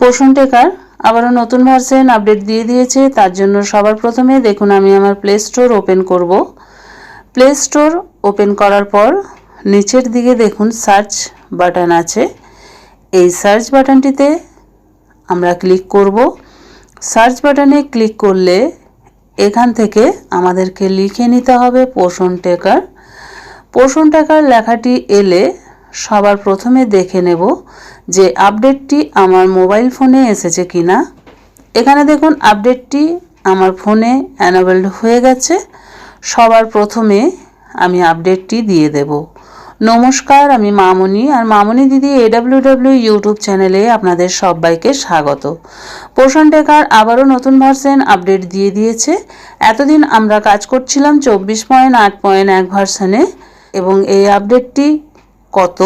পোষণ টেকার আবারও নতুন ভার্সন আপডেট দিয়ে দিয়েছে, তার জন্য সবার প্রথমে দেখুন আমি আমার প্লে স্টোর ওপেন করব। প্লে স্টোর ওপেন করার পর নিচের দিকে দেখুন সার্চ বাটন আছে। এই সার্চ বাটনটিতে আমরা ক্লিক করব। সার্চ বাটনে ক্লিক করলে এখান থেকে আমাদেরকে লিখে নিতে হবে পোষণ টেকার পোষণ টেকার লেখাটি এলে সবার প্রথমে দেখে নেব যে আপডেটটি আমার মোবাইল ফোনে এসেছে কি না এখানে দেখুন, আপডেটটি আমার ফোনে অ্যানাবেলড হয়ে গেছে। সবার প্রথমে আমি আপডেটটি দিয়ে দেব। নমস্কার, আমি মামনি, আর মামনি দিদি এডাব্লিউডাব্লিউ ইউটিউব চ্যানেলে আপনাদের সবাইকে স্বাগত। পোষণ টেকার আবারও নতুন ভার্সন আপডেট দিয়ে দিয়েছে। এতদিন আমরা কাজ করছিলাম চব্বিশ পয়েন্ট আট পয়েন্ট এক ভার্সনে এবং এই আপডেটটি কত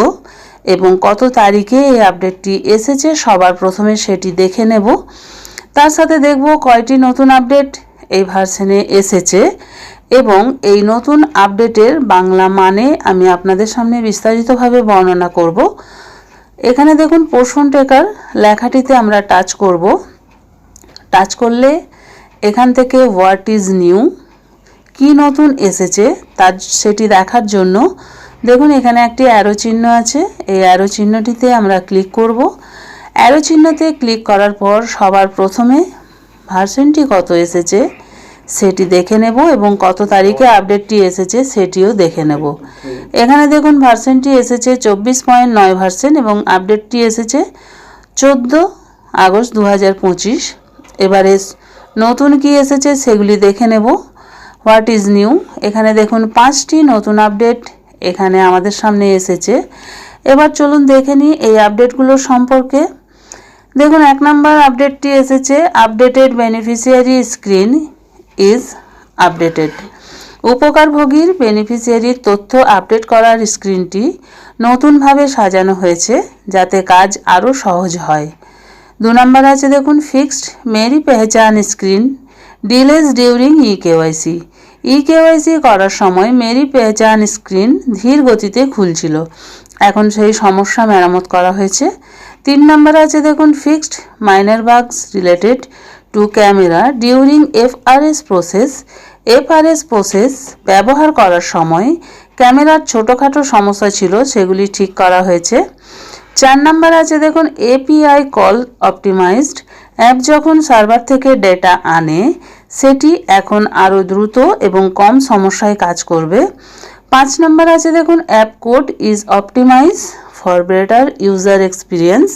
এবং কত তারিখে এই আপডেটটি এসেছে, সবার প্রথমে সেটি দেখে নেব। তার সাথে দেখব কয়টি নতুন আপডেট এই ভার্সনে এসেছে এবং এই নতুন আপডেটের বাংলা মানে আমি আপনাদের সামনে বিস্তারিতভাবে বর্ণনা করব। এখানে দেখুন পোষণ টেকার লেখাটিতে আমরা টাচ করব। টাচ করলে এখান থেকে হোয়াট ইজ নিউ কি নতুন এসেছে, তার, সেটি দেখার জন্য দেখুন, এখানে একটি অ্যারো চিহ্ন আছে। এই অ্যারো চিহ্নটিতে আমরা ক্লিক করব। অ্যারো চিহ্নতে ক্লিক করার পর সবার প্রথমে ভার্সনটি কত এসেছে সেটি দেখে নেব এবং কত তারিখে আপডেটটি এসেছে সেটিও দেখে নেব। এখানে দেখুন ভার্সনটি এসেছে চব্বিশ পয়েন্ট নয় ভার্সেন এবং আপডেটটি এসেছে চোদ্দ আগস্ট দু হাজার পঁচিশ। এবারে নতুন কি এসেছে সেগুলি দেখে নেব। হোয়াট ইজ নিউ এখানে দেখুন, পাঁচটি নতুন আপডেট এখানে আমাদের সামনে এসেছে। এবার চলুন দেখে নিই এই আপডেটগুলোর সম্পর্কে। দেখুন, এক নম্বর আপডেটটি এসেছে। Updated beneficiary screen is updated. উপকারভোগীর বেনিফিশিয়ারির তথ্য আপডেট করার স্ক্রিনটি নতুনভাবে সাজানো হয়েছে যাতে কাজ আরও সহজ হয়। দু নম্বর আছে, দেখুন, fixed Meri Pehchaan screen delays during e KYC e KYC করার সময় মেরি পেজান স্ক্রিন ধীর গতিতে খুলছিল। এখন সেই সমস্যা মেরামত করা হয়েছে। তিন নম্বর আছে দেখুন fixed minor bugs related to camera during FRS process FRS process ব্যবহার করার সময় ক্যামেরার ছোটোখাটো সমস্যা ছিল, সেগুলি ঠিক করা হয়েছে। চার নাম্বার আছে দেখুন এপিআই কল অপটিমাইজড অ্যাপ যখন সার্ভার থেকে ডেটা আনে সেটি এখন আরও দ্রুত এবং কম সমস্যায় কাজ করবে। পাঁচ নম্বর আছে দেখুন, app code is optimize for better user experience.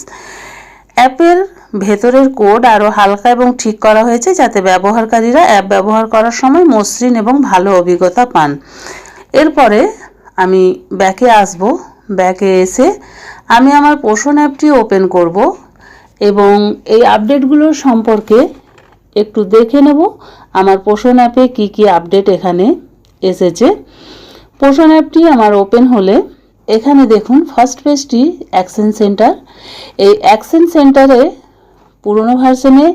অ্যাপের ভেতরের কোড আরও হালকা এবং ঠিক করা হয়েছে যাতে ব্যবহারকারীরা অ্যাপ ব্যবহার করার সময় মসৃণ এবং ভালো অভিজ্ঞতা পান। এরপরে আমি ব্যাকে আসব। ব্যাকে এসে আমি আমার পোষণ অ্যাপটি ওপেন করব এবং এই আপডেটগুলোর সম্পর্কে একটু দেখে নেব। আমার পোষণ অ্যাপে কি কি আপডেট এখানে এসেছে। পোষণ অ্যাপটি আমার ওপেন হলে এখানে দেখুন ফার্স্ট পেজটি অ্যাকশন সেন্টার এই অ্যাকশন সেন্টারে পুরনো ভার্সনে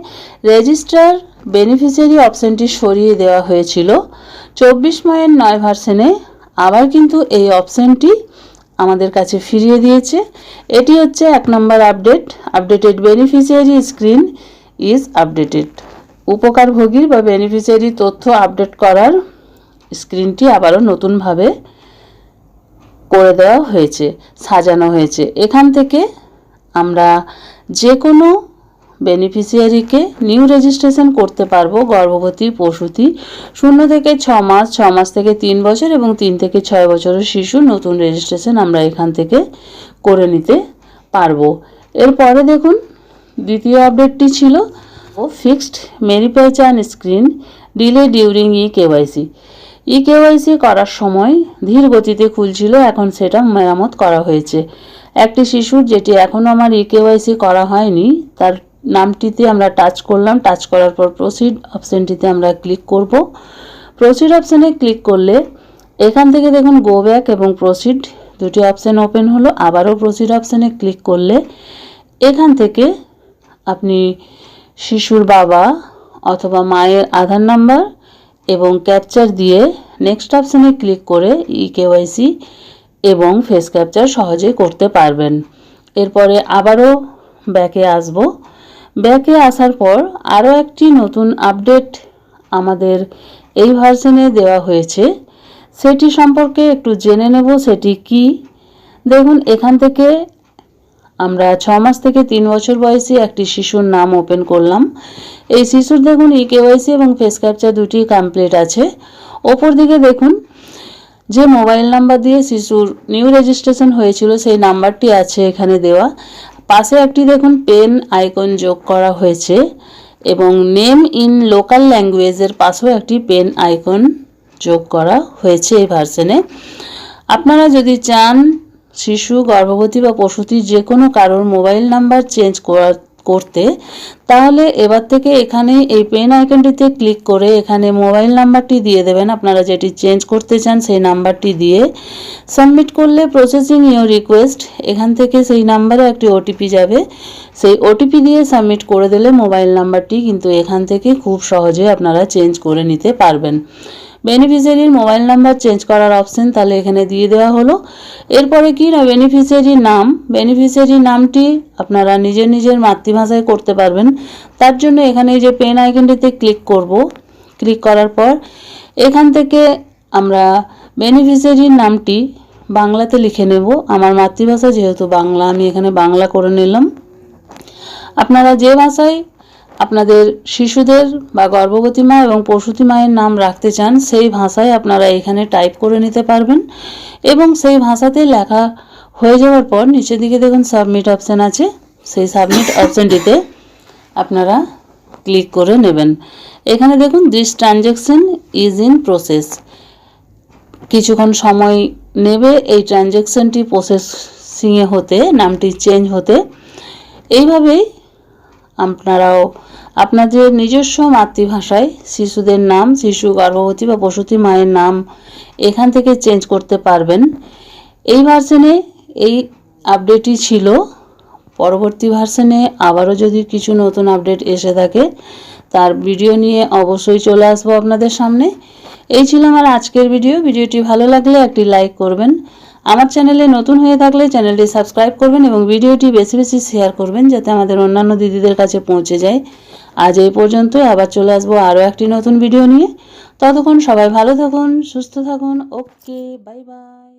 রেজিস্টার বেনিফিশিয়ারি অপশানটি সরিয়ে দেওয়া হয়েছিল। চব্বিশ মায়ের নয় ভার্সনে আবার কিন্তু এই অপশানটি আমাদের কাছে ফিরিয়ে দিয়েছে। এটি হচ্ছে এক নম্বর update updated beneficiary screen is updated উপকারভোগীর বা বেনিফিশিয়ারি তথ্য আপডেট করার স্ক্রিনটি আবারও নতুনভাবে করে দেওয়া হয়েছে, সাজানো হয়েছে। এখান থেকে আমরা যে কোনো বেনিফিশিয়ারিকে নিউ রেজিস্ট্রেশন করতে পারব, গর্ভবতী, প্রসূতি, শূন্য থেকে ছ মাস ছ মাস থেকে তিন বছর এবং তিন থেকে ছয় বছরের শিশু নতুন রেজিস্ট্রেশন আমরা এখান থেকে করে নিতে পারব। এরপরে দেখুন, দ্বিতীয় আপডেটটি ছিল ও fixed Meri Pehchaan screen delay during e KYC e KYC করার সময় ধীর গতিতে খুলছিল, এখন সেটা মেরামত করা হয়েছে। একটি শিশুর যেটি এখনও আমার ই কেওয়াইসি করা হয়নি, তার নামটিতে আমরা টাচ করলাম। টাচ করার পর প্রসিড অপশানটিতে আমরা ক্লিক করব। প্রসিড অপশানে ক্লিক করলে এখান থেকে দেখুন গো ব্যাক এবং প্রসিড দুটি অপশান ওপেন হলো। আবারও প্রসিড অপশানে ক্লিক করলে এখান থেকে আপনি শিশুর বাবা অথবা মায়ের আধার নাম্বার এবং ক্যাপচার দিয়ে নেক্সট অপশানে ক্লিক করে ই কেওয়াইসি এবং ফেস ক্যাপচার সহজে করতে পারবেন। এরপরে আবারও ব্যাকে আসব। ব্যাকে আসার পর আরও একটি নতুন আপডেট আমাদের এই ভার্সনে দেওয়া হয়েছে। সেটি সম্পর্কে একটু জেনে নেব সেটি কি। দেখুন, এখান থেকে আমরা ছ মাস থেকে তিন বছর বয়সী একটি শিশুর নাম ওপেন করলাম। এই শিশুর দেখুন ই কেওয়াইসি এবং ফেস ক্যাপচার দুটি কমপ্লিট আছে। ওপর দিকে দেখুন, যে মোবাইল নাম্বার দিয়ে শিশুর নিউ রেজিস্ট্রেশন হয়েছিল, সেই নাম্বারটি আছে এখানে দেওয়া। পাশে একটি দেখুন পেন আইকন যোগ করা হয়েছে এবং নেম ইন লোকাল ল্যাঙ্গুয়েজের পাশেও একটি পেন আইকন যোগ করা হয়েছে এই ভার্সনে আপনারা যদি চান শিশু, গর্ভবতী বা প্রসূতি যে কোনো কারোর মোবাইল নাম্বার চেঞ্জ করা, করতে, তাহলে এবার থেকে এখানে এই পেন আইকনটিতে ক্লিক করে এখানে মোবাইল নাম্বারটি দিয়ে দেবেন। আপনারা যেটি চেঞ্জ করতে চান সেই নাম্বারটি দিয়ে সাবমিট করলে প্রসেসিং ইউর রিকোয়েস্ট এখান থেকে সেই নাম্বারে একটি ওটিপি যাবে। সেই ওটিপি দিয়ে সাবমিট করে দিলে মোবাইল নাম্বারটি কিন্তু এখান থেকে খুব সহজে আপনারা চেঞ্জ করে নিতে পারবেন। বেনিফিশিয়ারির মোবাইল নাম্বার চেঞ্জ করার অপশন তাহলে এখানে দিয়ে দেওয়া হলো। এরপরে কি না বেনিফিশিয়ারির নাম বেনিফিশিয়ারির নামটি আপনারা নিজের নিজের মাতৃভাষায় করতে পারবেন। তার জন্য এখানে যে পেন আইকনটিতে ক্লিক করব। ক্লিক করার পর এখান থেকে আমরা বেনিফিশিয়ারির নামটি বাংলাতে লিখে নেব। আমার মাতৃভাষা যেহেতু বাংলা, আমি এখানে বাংলা করে নিলাম। আপনারা যে ভাষায় আপনাদের শিশুদের বা গর্ভবতী মা এবং প্রসূতি মায়ের নাম রাখতে চান, সেই ভাষায় আপনারা এখানে টাইপ করে নিতে পারবেন। এবং সেই ভাষাতে লেখা হয়ে যাওয়ার পর নিচের দিকে দেখুন সাবমিট অপশান আছে। সেই সাবমিট অপশানটিতে আপনারা ক্লিক করে নেবেন। এখানে দেখুন this transaction is in process কিছুক্ষণ সময় নেবে এই ট্রানজ্যাকশনটি প্রসেসিংয়ে হতে, নামটি চেঞ্জ হতে। এইভাবেই আপনারাও আপনাদের নিজস্ব মাতৃভাষায় শিশুদের নাম, শিশু গর্ভবতী বা প্রসূতি মায়ের নাম এখান থেকে চেঞ্জ করতে পারবেন। এই ভার্সনে এই আপডেটই ছিল। পরবর্তী ভার্সনে আবারও যদি কিছু নতুন আপডেট এসে থাকে, তার ভিডিও নিয়ে অবশ্যই চলে আসব আপনাদের সামনে। এই ছিল আমার আজকের ভিডিও ভিডিওটি ভালো লাগলে একটি লাইক করবেন। আমার চ্যানেলে নতুন হয়ে থাকলে চ্যানেলটি সাবস্ক্রাইব করবেন এবং ভিডিওটি বেশি বেশি শেয়ার করবেন, যাতে আমাদের অন্যান্য দিদিদের কাছে পৌঁছে যায়। আজ এই পর্যন্ত আবার চলে আসব আরও একটি নতুন ভিডিও নিয়ে। ততক্ষণ সবাই ভালো থাকুন, সুস্থ থাকুন ওকে বাই বাই